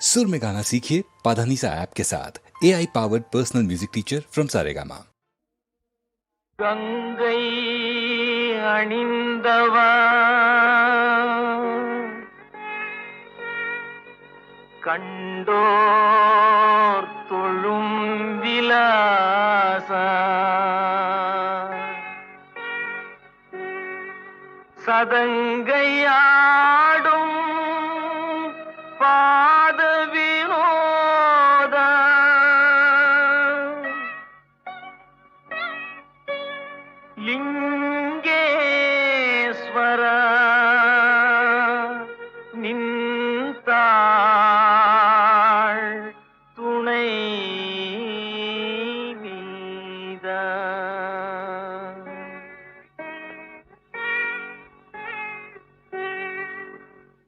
सुर में गाना सीखिए पाधानीसा ऐप के साथ A I powered personal music teacher from Saregama Ganga அணிந்தவா கண்டோர் தொழும் விலாசா சதங்கையாடும் ಲಿಂಗೇಶ್ವರ ನಿಂತಾಳ್ துணை நீத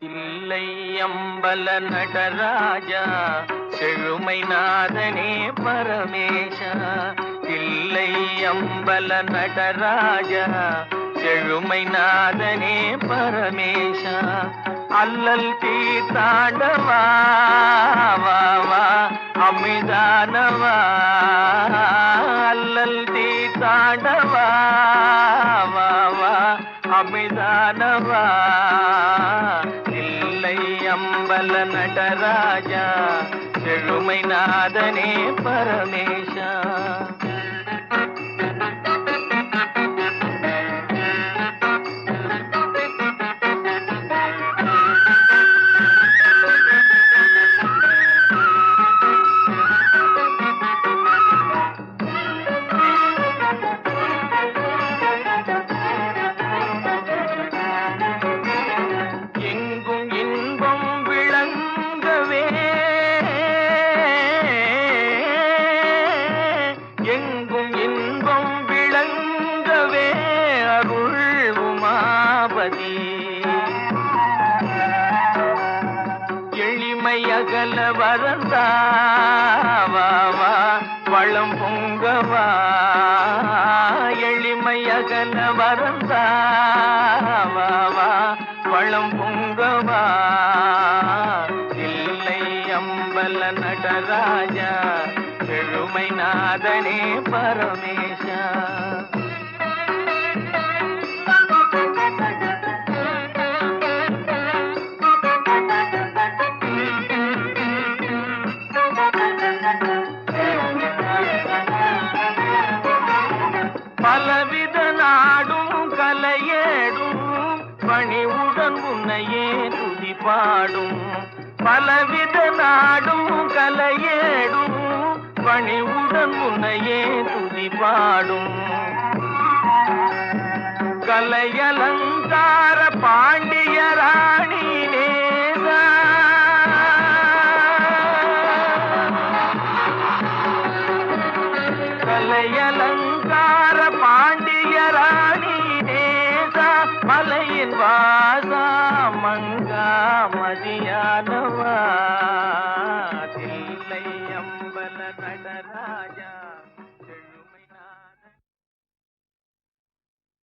இல்லை அம்பல நடராஜா செழுமை நாதனே பரமேஷா இல்லை அம்பல நடராஜா செழுமை நாதனே பரமேஷா அல்லல் தீர்த்தாண்டவா வா அமிதானவா அல்லல் தீர்த்தாண்டவா வா வா அமிதானவா இல்லை அம்பல நடராஜா செழுமை நாதனே பரமேஷா. உமாபதி எளிமை அகல வரந்தாவா வளம் பொங்கவா. எளிமை அகல வரந்தாவா வளம் பொங்கவா. இல்லை அம்பல நடராஜா செழுமை நாதனே பரமேஷா. பலவித நாடும் கலையேடும் பணிவுடன் உன்னையே துதி பாடும் பலவித நாடும் கலையேடும் பணிவுடன் உன்னையே துதி பாடும் கலையலங்கார பாண்டிய ராணி நேதா கலையலங்கார பாண்டிய ராணி நேதா மலையின் வா